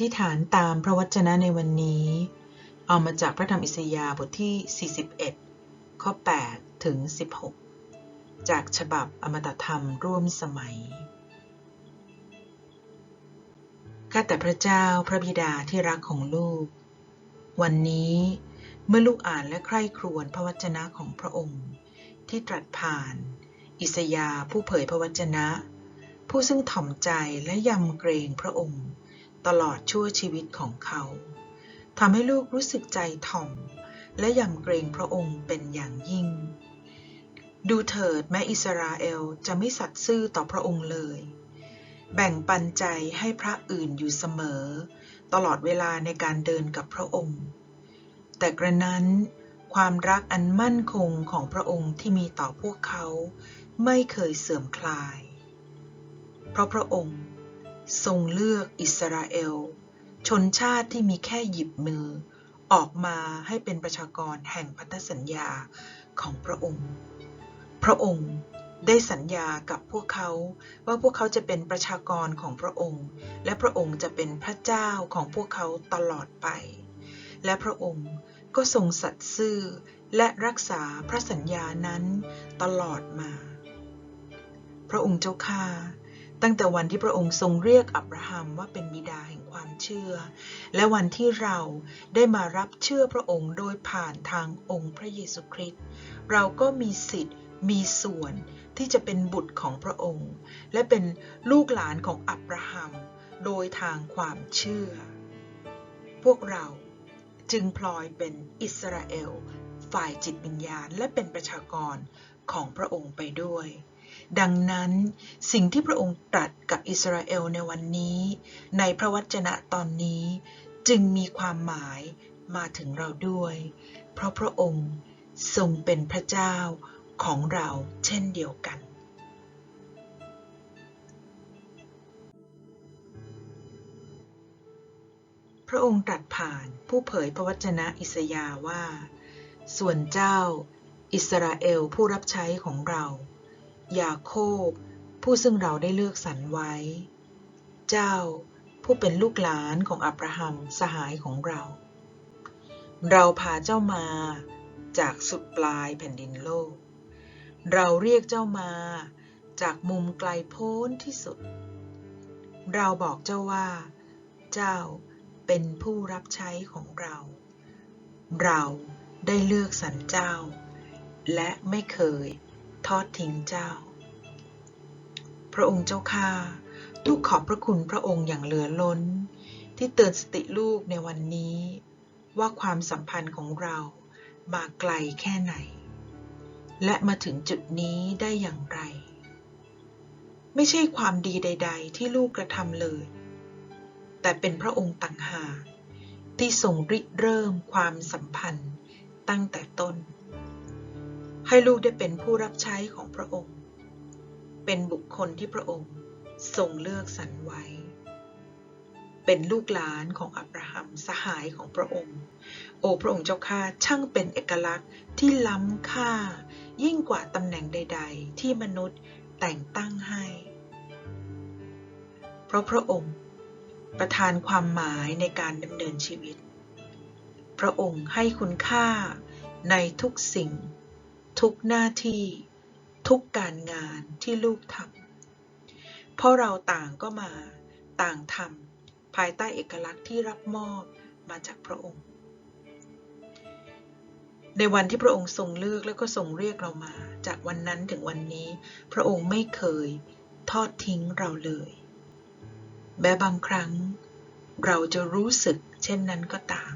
ธิษฐานตามพระวจนะในวันนี้ เอามาจากพระธรรมอิสยาห์บทที่ 41 ข้อ 8 ถึง 16 จากฉบับอมตะธรรมร่วมสมัย ข้าแต่พระเจ้าพระบิดาที่รักของลูก วันนี้เมื่อลูกอ่านและใคร่ครวญพระวจนะของพระองค์ ที่ตรัสผ่าน อิสยาห์ผู้เผยพระวจนะ ผู้ซึ่งถ่อมใจและยำเกรงพระองค์ ตลอดชั่วชีวิตของเขาทำให้ลูกรู้สึกใจถ่อม และยำเกรงพระองค์เป็นอย่างยิ่ง ดูเถิดแม้อิสราเอลจะไม่สัตย์ซื่อต่อพระองค์เลย แบ่งปันใจให้พระอื่นอยู่เสมอ ตลอดเวลาในการเดินกับพระองค์ แต่กระนั้นความรักอันมั่นคงของพระองค์ที่มีต่อพวกเขาไม่เคยเสื่อมคลาย เพราะพระองค์ ทรงเลือกอิสราเอล ชนชาติที่มีแค่หยิบมือ ออกมาให้เป็นประชากรแห่งพันธสัญญาของพระองค์ พระองค์ได้สัญญากับพวกเขาว่าพวกเขาจะเป็นประชากรของพระองค์ และพระองค์จะเป็นพระเจ้าของพวกเขาตลอดไป และพระองค์ก็ทรงสัตย์ซื่อและรักษาพระสัญญานั้นตลอดมา พระองค์เจ้าข้า ตั้งแต่วันที่พระองค์ทรงเรียกอับราฮัมว่าเป็นบิดาแห่งความเชื่อ และวันที่เราได้มารับเชื่อพระองค์โดยผ่านทางองค์พระเยซูคริสต์เราก็มีสิทธิ์มีส่วนที่จะเป็นบุตรของพระองค์ และเป็นลูกหลานของอับราฮัมโดยทางความเชื่อ พวกเราจึงพลอยเป็นอิสราเอล ฝ่ายจิตวิญญาณและเป็นประชากรของพระองค์ไปด้วย ดังนั้นสิ่งที่พระองค์ตรัสกับอิสราเอลในวันนี้ ในพระวจนะตอนนี้ จึงมีความหมายมาถึงเราด้วย เพราะพระองค์ทรงเป็นพระเจ้าของเราเช่นเดียวกัน พระองค์ตรัสผ่านผู้เผยพระวจนะอิสยาว่า ส่วนเจ้า อิสราเอลผู้รับใช้ของเรา ยาโคบ ผู้ซึ่งเราได้เลือกสรรไว้ เจ้าผู้เป็นลูกหลานของอับราฮัมสหายของเรา เราพาเจ้ามาจากสุดปลายแผ่นดินโลก เราเรียกเจ้ามาจากมุมไกลโพ้นที่สุด เราบอกเจ้าว่า เจ้าเป็นผู้รับใช้ของเรา เราได้เลือกสรรเจ้า และไม่เคย ทอดทิ้งเจ้า พระองค์เจ้าข้าลูกขอบพระคุณพระองค์อย่างเหลือล้น ที่เตือนสติลูกในวันนี้ ว่าความสัมพันธ์ของเรามาไกลแค่ไหน และมาถึงจุดนี้ได้อย่างไร ไม่ใช่ความดีใด ๆ ที่ลูกกระทำเลย แต่เป็นพระองค์ต่างหากที่ทรงริเริ่มความสัมพันธ์ตั้งแต่ต้น ให้ลูกได้เป็นผู้รับใช้ของพระองค์ เป็นบุคคลที่พระองค์ทรงเลือกสรรไว้ เป็นลูกหลานของอับราฮัมสหายของพระองค์ โอ้พระองค์เจ้าข้าช่างเป็นเอกลักษณ์ที่ล้ำค่า ยิ่งกว่าตำแหน่งใด ๆ ที่มนุษย์แต่งตั้งให้ เพราะพระองค์ประทานความหมายในการดำเนินชีวิต พระองค์ให้คุณค่าในทุกสิ่ง ทุกหน้าที่ ทุกการงานที่ลูกทำเพราะเราต่างก็มาต่างทำภายใต้เอกลักษณ์ที่รับมอบมาจากพระองค์ ในวันที่พระองค์ทรงเลือกแล้วก็ทรงเรียกเรามา จากวันนั้นถึงวันนี้ พระองค์ไม่เคยทอดทิ้งเราเลย แม้บางครั้ง เราจะรู้สึกเช่นนั้นก็ตาม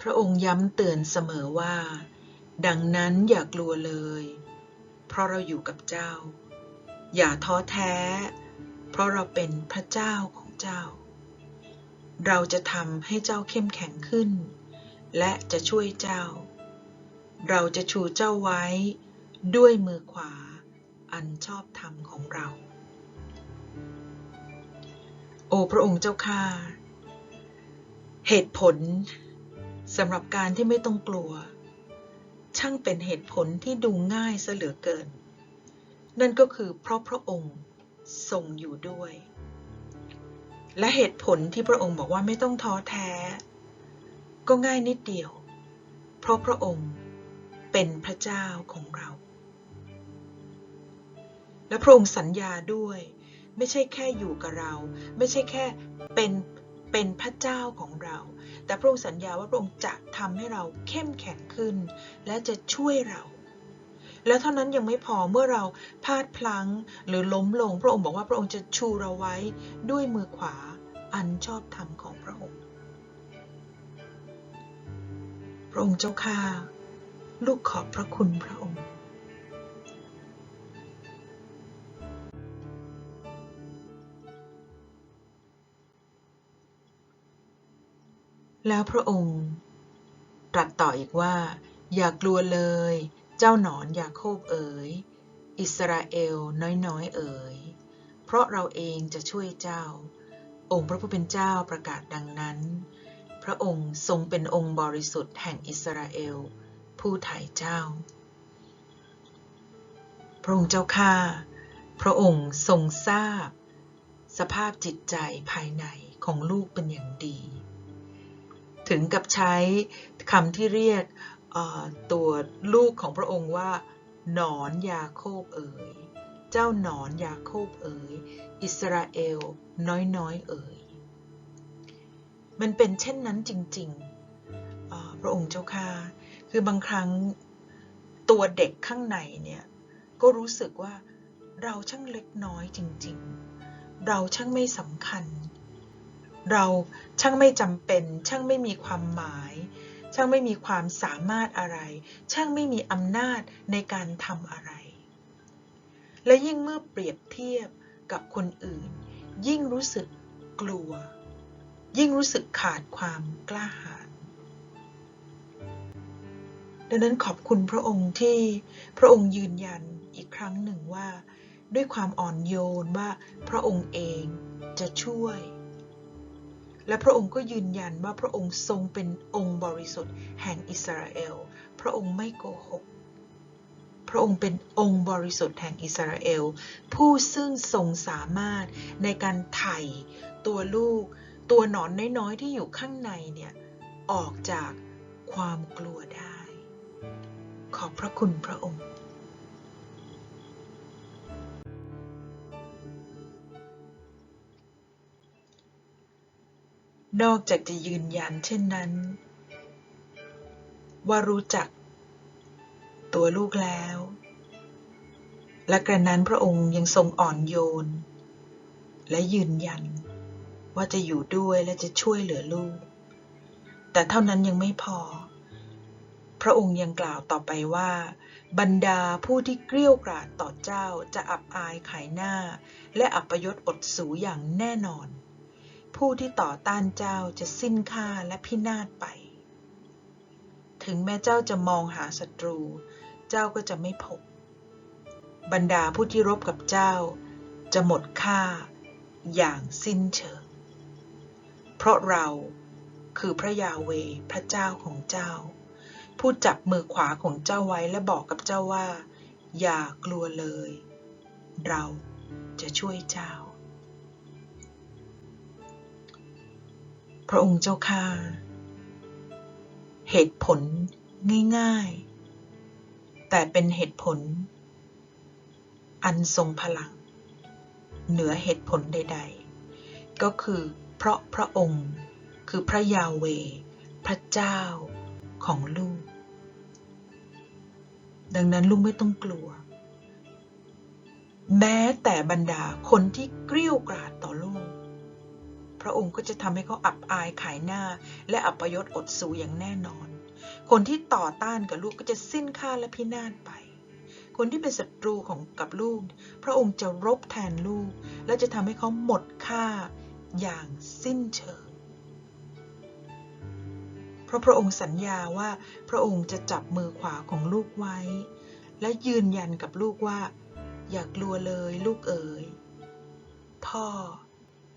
พระองค์ย้ำเตือนเสมอว่า ดังนั้นอย่ากลัวเลย เพราะเราอยู่กับเจ้า อย่าท้อแท้ เพราะเราเป็นพระเจ้าของเจ้า เราจะทำให้เจ้าเข้มแข็งขึ้น และจะช่วยเจ้า เราจะชูเจ้าไว้ด้วยมือขวาอันชอบธรรมของเรา โอ้พระองค์เจ้าข้าเหตุผล สำหรับการที่ไม่ต้องกลัว ช่างเป็นเหตุผลที่ดูง่ายเสเหลือเกิน นั่นก็คือเพราะพระองค์ทรงอยู่ด้วย และเหตุผลที่พระองค์บอกว่าไม่ต้องท้อแท้ ก็ง่ายนิดเดียว เพราะพระองค์เป็นพระเจ้าของเรา และพระองค์สัญญาด้วย ไม่ใช่แค่อยู่กับเรา ไม่ใช่แค่เป็นเป็นพระเจ้าของเรา แต่พระองค์สัญญาว่าพระองค์จะทำให้เราเข้มแข็งขึ้น และจะช่วยเรา แล้วเท่านั้นยังไม่พอเมื่อเราพลาดพลั้งหรือล้มลง พระองค์บอกว่าพระองค์จะชูเราไว้ด้วยมือขวาอันชอบธรรมของพระองค์ พระองค์เจ้าข้าลูกขอบพระคุณพระองค์ แล้วพระองค์ ตรัสต่ออีกว่า อย่ากลัวเลย เจ้าหนอนยาโคบเอ๋ย อิสราเอลน้อยๆ เอ๋ย เพราะเราเองจะช่วยเจ้า องค์พระผู้เป็นเจ้าประกาศดังนั้น พระองค์ทรงเป็นองค์บริสุทธิ์แห่งอิสราเอล ผู้ไถ่เจ้า พระองค์เจ้าข้าพระองค์ทรงทราบ สภาพจิตใจภายในของลูกเป็นอย่างดี ถึงกับใช้คำที่เรียกตัวลูกของพระองค์ว่า หนอนยาโคบเอ๋ย เจ้าหนอนยาโคบเอ๋ย อิสราเอลน้อยๆเอ๋ย มันเป็นเช่นนั้นจริงๆ พระองค์เจ้าค่ะ คือบางครั้งตัวเด็กข้างในเนี่ยก็รู้สึกว่าเราช่างเล็กน้อยจริงๆ เราช่างไม่สำคัญ เราช่างไม่จำเป็น ช่างไม่มีความหมาย ช่างไม่มีความสามารถอะไร ช่างไม่มีอำนาจในการทำอะไร และยิ่งเมื่อเปรียบเทียบกับคนอื่น ยิ่งรู้สึกกลัว ยิ่งรู้สึกขาดความกล้าหาญดังนั้นขอบคุณพระองค์ที่พระองค์ยืนยันอีกครั้งหนึ่งว่า ด้วยความอ่อนโยนว่าพระองค์เองจะช่วย และพระองค์ก็ยืนยันว่าพระองค์ทรงเป็นองค์บริสุทธิ์แห่งอิสราเอล พระองค์ไม่โกหก พระองค์เป็นองค์บริสุทธิ์แห่งอิสราเอล ผู้ซึ่งทรงสามารถในการไถ่ตัวลูก ตัวหนอนน้อยๆที่อยู่ข้างในเนี่ยออกจากความกลัวได้ ขอบพระคุณพระองค์ นอกจากจะยืนยันเช่นนั้น ว่ารู้จัก ตัวลูกแล้ว และกระนั้นพระองค์ยังทรงอ่อนโยน และยืนยัน ว่าจะอยู่ด้วยและจะช่วยเหลือลูก แต่เท่านั้นยังไม่พอ พระองค์ยังกล่าวต่อไปว่า บรรดาผู้ที่เกลี้ยวกราดต่อเจ้าจะอับอายขายหน้า และอัปยศอดสูอย่างแน่นอน ผู้ที่ต่อต้านเจ้าจะสิ้นค่าและพินาศไป ถึงแม้เจ้าจะมองหาศัตรู เจ้าก็จะไม่พบ บรรดาผู้ที่รบกับเจ้า จะหมดค่าอย่างสิ้นเชิง เพราะเราคือพระยาเวพระเจ้าของเจ้า ผู้จับมือขวาของเจ้าไว้และบอกกับเจ้าว่า อย่ากลัวเลย เราจะช่วยเจ้า พระองค์เจ้าข้าเหตุผลง่ายๆ แต่เป็นเหตุผล อันทรงพลัง เหนือเหตุผลใด ๆ ก็คือเพราะพระองค์คือพระยาเว พระเจ้าของลูก ดังนั้นลูกไม่ต้องกลัว แม้แต่บรรดาคนที่เกลี้ยวกราดต่อลูก พระองค์ก็จะทำให้เขาอับอายขายหน้า และอัปยศอดสูอย่างแน่นอน คนที่ต่อต้านกับลูกก็จะสิ้นค่าและพินาศไป คนที่เป็นศัตรูของกับลูก พระองค์จะรบแทนลูก และจะทำให้เขาหมดค่าอย่างสิ้นเชิงเพราะพระองค์สัญญาว่าพระองค์จะจับมือขวาของลูกไว้ และยืนยันกับลูกว่า อย่ากลัวเลยลูกเอ๋ยพ่อ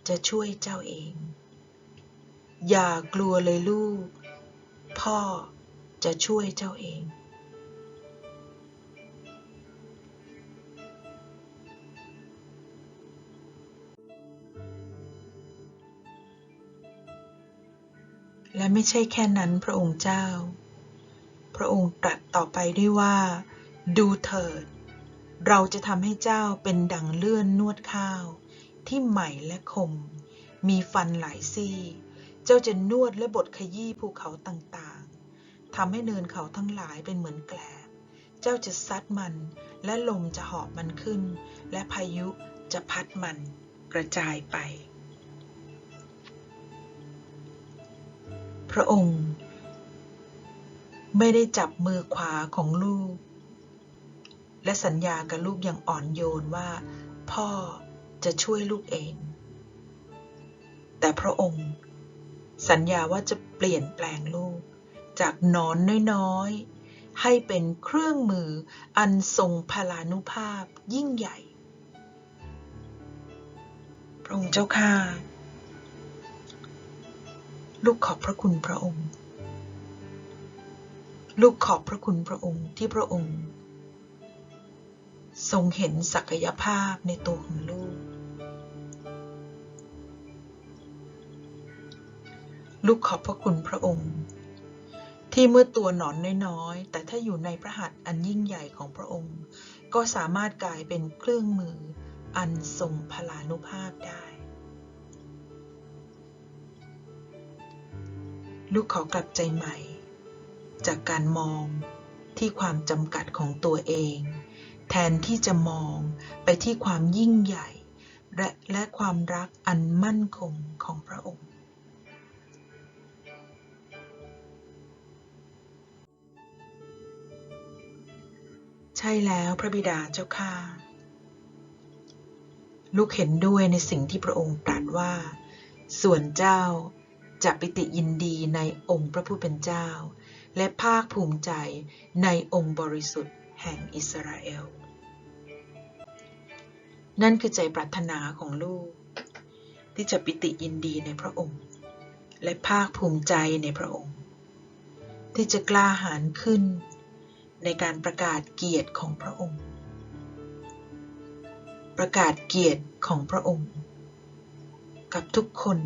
จะช่วยเจ้าเอง อย่ากลัวเลยลูก พ่อจะช่วยเจ้าเอง และไม่ใช่แค่นั้นพระองค์เจ้า พระองค์ตรัสต่อไปด้วยว่า ดูเถิด เราจะทำให้เจ้าเป็นดังเลื่อนนวดข้าว ที่ใหม่และคม มีฟันหลายซี่ เจ้าจะนวดและบดขยี้ภูเขาต่างๆทำให้เนินเขาทั้งหลายเป็นเหมือนแกลบ เจ้าจะซัดมันและลมจะหอบมันขึ้น และพายุจะพัดมันกระจายไป พระองค์ ไม่ได้จับมือขวาของลูก และสัญญากับลูกอย่างอ่อนโยนว่า พ่อ จะช่วยลูกเอง แต่พระองค์ สัญญาว่าจะเปลี่ยนแปลงลูก จากนอนน้อยๆ ให้เป็นเครื่องมืออันทรงพลานุภาพยิ่งใหญ่ พระองค์เจ้าข้าลูกขอบพระคุณพระองค์ ลูกขอบพระคุณพระองค์ที่พระองค์ ทรงเห็นศักยภาพในตัวของลูก ลูกขอบพระคุณพระองค์ ที่เมื่อตัวหนอนน้อยๆ แต่ถ้าอยู่ในพระหัตถ์อันยิ่งใหญ่ของพระองค์ ก็สามารถกลายเป็นเครื่องมืออันทรงพลานุภาพได้ ลูกขอกลับใจใหม่ จากการมองที่ความจำกัดของตัวเอง แทนที่จะมองไปที่ความยิ่งใหญ่ และและความรักอันมั่นคงของพระองค์ใช่แล้วพระบิดาเจ้าข้าลูกเห็นด้วยในสิ่งที่พระองค์ตรัสว่า ส่วนเจ้าจะปิติยินดีในองค์พระผู้เป็นเจ้า และภาคภูมิใจในองค์บริสุทธิ์แห่งอิสราเอล นั่นคือใจปรารถนาของลูก ที่จะปิติยินดีในพระองค์ และภาคภูมิใจในพระองค์ ที่จะกล้าหาญขึ้น ในการประกาศเกียรติของพระองค์ ประกาศเกียรติของพระองค์ กับทุกคน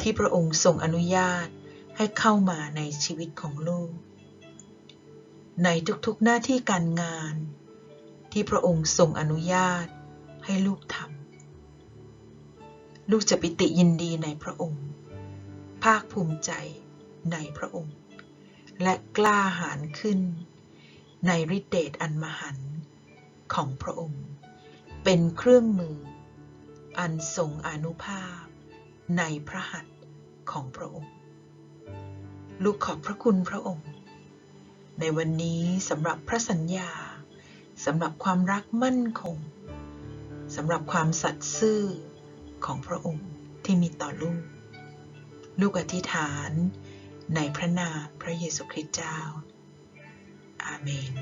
ที่พระองค์ทรงอนุญาตให้เข้ามาในชีวิตของลูก ในทุกๆหน้าที่การงาน ที่พระองค์ทรงอนุญาต ให้ลูกทำลูกจะปิติยินดีในพระองค์ ภาคภูมิใจในพระองค์ และกล้าหาญขึ้น ในฤทธิเดชอันมหันต์ของพระองค์ เป็นเครื่องมือ อันทรงอนุภาพ ในพระหัตถ์ของพระองค์ ลูกขอบพระคุณพระองค์ ในวันนี้สำหรับพระสัญญาสำหรับความรักมั่นคง สำหรับความสัตย์ซื่อของพระองค์ที่มีต่อลูก ลูกอธิษฐานในพระนามพระเยซูคริสต์เจ้า อาเมน